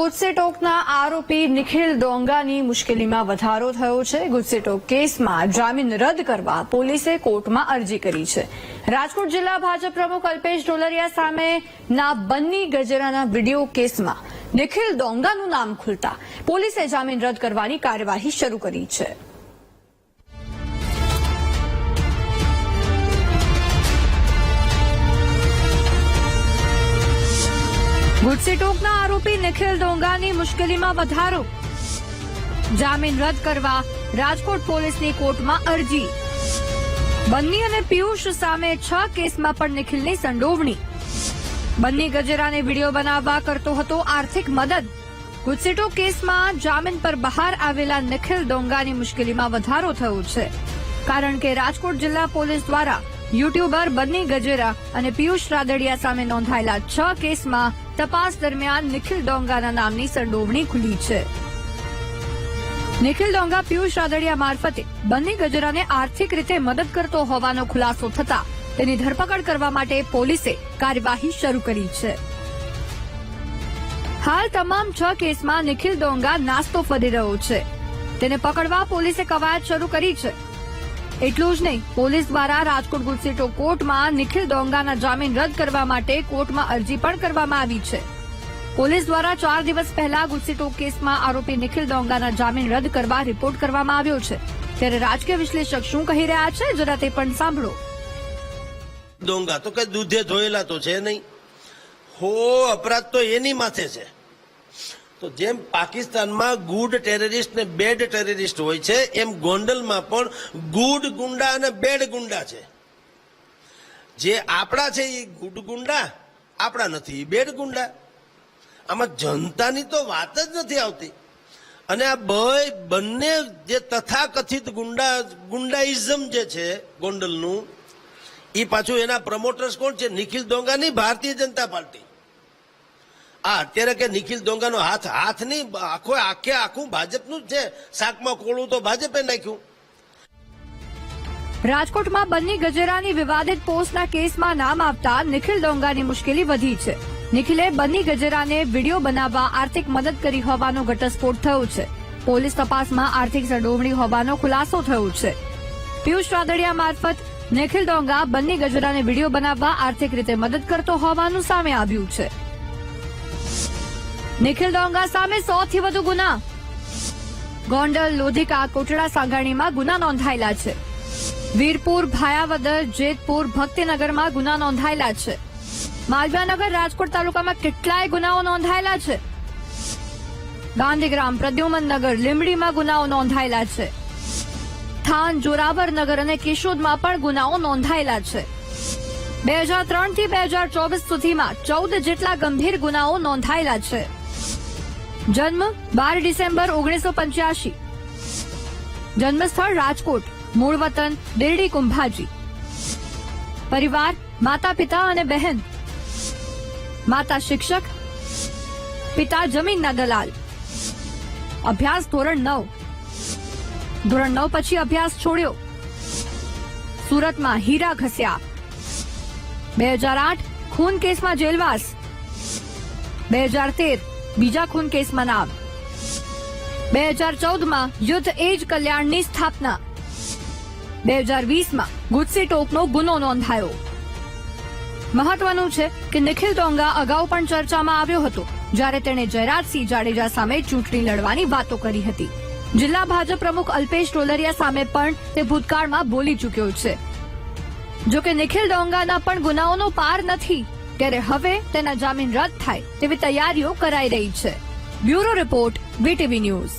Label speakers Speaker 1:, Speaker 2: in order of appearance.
Speaker 1: ગુજસેટોકના આરોપી નિખિલ ડોંગાની મુશ્કેલીમાં વધારો થયો છે. ગુજસેટોક કેસમાં જામીન રદ કરવા પોલીસે કોર્ટમાં અરજી કરી છે. રાજકોટ જિલ્લા ભાજપ પ્રમુખ અલ્પેશ ડોલરિયા સામે ના બન્ની ગજેરાના વીડિયો કેસમાં નિખિલ ડોંગાનું નામ ખુલતા પોલીસે જામીન રદ કરવાની કાર્યવાહી શરૂ કરી છે. ગુજસેટોકના આરોપી નિખિલ ડોંગાની મુશ્કેલીમાં વધારો. જામીન રદ કરવા રાજકોટ પોલીસની કોર્ટમાં અરજી. બન્ની અને પિયુષ સામે છ કેસમાં પણ નિખિલની સંડોવણી. બન્ની ગજેરાને વીડિયો બનાવવા કરતો હતો આર્થિક મદદ. ગુજસેટો કેસમાં જામીન પર બહાર આવેલા નિખિલ ડોંગાની મુશ્કેલીમાં વધારો થયો છે. કારણ કે રાજકોટ જિલ્લા પોલીસ દ્વારા યુટ્યુબર બન્ની ગજેરા અને પિયુષ રાદડિયા સામે નોંધાયેલા છ કેસમાં તપાસ દરમિયાન નિખિલ ડોંગાના નામની સંડોવણી ખુલી છે. નિખિલ ડોંગા પિયુષ રાદડિયા મારફતે બન્ની ગજરાને આર્થિક રીતે મદદ કરતો હોવાનો ખુલાસો થતા તેની ધરપકડ કરવા માટે પોલીસે કાર્યવાહી શરૂ કરી છે. હાલ તમામ છ કેસમાં નિખિલ ડોંગા નાસ્તો ફરી રહ્યો છે. તેને પકડવા પોલીસે કવાયત શરૂ કરી છે. એટલું જ નહીં, પોલીસ દ્વારા રાજકોટ ગુજસીટો કોર્ટમાં નિખિલ ડોંગાના જામીન રદ કરવા માટે કોર્ટમાં અરજી પણ કરવામાં આવી છે. પોલીસ દ્વારા ચાર દિવસ પહેલા ગુજસીટો કેસમાં આરોપી નિખિલ ડોંગાના જામીન રદ કરવા રિપોર્ટ કરવામાં આવ્યો છે. ત્યારે રાજકીય વિશ્લેષક શું કહી રહ્યા છે, જરા તે પણ સાંભળો.
Speaker 2: ડોંગા, તો કઈ દૂધે ધોયેલા તો છે નહીં. હો, અપરાધ તો એની માથે છે. તો જેમ પાકિસ્તાનમાં ગુડ ટેરરિસ્ટ ને બેડ ટેરરિસ્ટ હોય છે, એમ ગોંડલમાં પણ ગુડ ગુંડા અને બેડ ગુંડા છે. જે આપણા છે એ ગુડ ગુંડા, આપણા નથી એ બેડ ગુંડા. આમાં જનતાની તો વાત જ નથી આવતી. અને આ ભય બંને જે તથાકથિત ગુંડા, ગુંડાઇઝમ જે છે ગોંડલનું એ પાછું એના પ્રમોટર્સ કોણ છે? નિખિલ દોંગાની ભારતીય જનતા પાર્ટી. આ અત્યારે કે નિખિલ દોંગાનો હાથ હાથ નહીં આખો આખે આખું ભાજપનું જ છે. શાકમાં કોળું તો ભાજપે નાખ્યું.
Speaker 1: રાજકોટમાં બન્ની ગજેરાની વિવાદિત પોસ્ટના કેસમાં નામ આપતા નિખિલ ડોંગાની મુશ્કેલી વધી છે. નિખિલે બન્ની ગજેરાને વીડિયો બનાવવા આર્થિક મદદ કરી હોવાનો ઘટસ્ફોટ થયો છે. પોલીસ તપાસમાં આર્થિક સંડોવણી હોવાનો ખુલાસો થયો છે. પિયુષ રાદડિયા મારફત નિખિલ ડોંગા બન્ની ગજરાને વીડિયો બનાવવા આર્થિક રીતે મદદ કરતો હોવાનું સામે આવ્યું છે. નિખિલ ડોંગા સામે સો થી વધુ ગુના. ગોંડલ, લોધિકા, કોટડા સાંગાણીમાં ગુના નોંધાયેલા છે. વીરપુર, ભાયાવદર, જેતપુર, ભક્તિનગરમાં ગુના નોંધાયેલા છે. માલવાનગર રાજકોટ તાલુકામાં કેટલાય ગુનાઓ નોંધાયેલા છે. ગાંધીગ્રામ પ્રદ્યુમનનગર લીંબડીમાં ગુનાઓ નોંધાયેલા છે. થાન જોરાવરનગર અને કેશોદમાં પણ ગુનાઓ નોંધાયેલા છે. બે હજાર ત્રણથી બે હજાર ચોવીસ સુધીમાં ચૌદ જેટલા ગંભીર ગુનાઓ નોંધાયેલા છે. જન્મ બાર ડિસેમ્બર ઓગણીસો પંચ્યાસી જન્મસ્થળ રાજકોટ, મૂળ વતન દેરડી કુંભાજી. પરિવાર, માતા પિતા અને બહેન. માતા શિક્ષક, પિતા જમીનના દલાલ. અભ્યાસ ધોરણ નવ. ધોરણ નવ પછી અભ્યાસ છોડ્યો. સુરતમાં હીરા ઘસ્યા. બે હજાર આઠ, ખૂન કેસમાં જેલવાસ. બે હજાર તેર બીજા ખૂન કેસમાં નામ. બે હજાર ચૌદમાં યુદ્ધ એજ કલ્યાણની સ્થાપના. બે હજાર વીસમાં ગુજસી ટોકનો ગુનો નોંધાયો. મહત્વનું છે કે નિખિલ ટોંગા અગાઉ પણ ચર્ચામાં આવ્યો હતો, જ્યારે તેણે જયરાજસિંહ જાડેજા સામે ચૂંટણી લડવાની વાતો કરી હતી. જિલ્લા ભાજપ પ્રમુખ અલ્પેશ ટોલરિયા સામે પણ તે ભૂતકાળમાં બોલી ચૂક્યો છે. જો કે નિખિલ ડોંગાના પણ ગુનાઓનો પાર નથી ત્યારે હવે તેના જામીન રદ થાય તેવી તૈયારીઓ કરાઈ રહી છે. Bureau report, VTV news.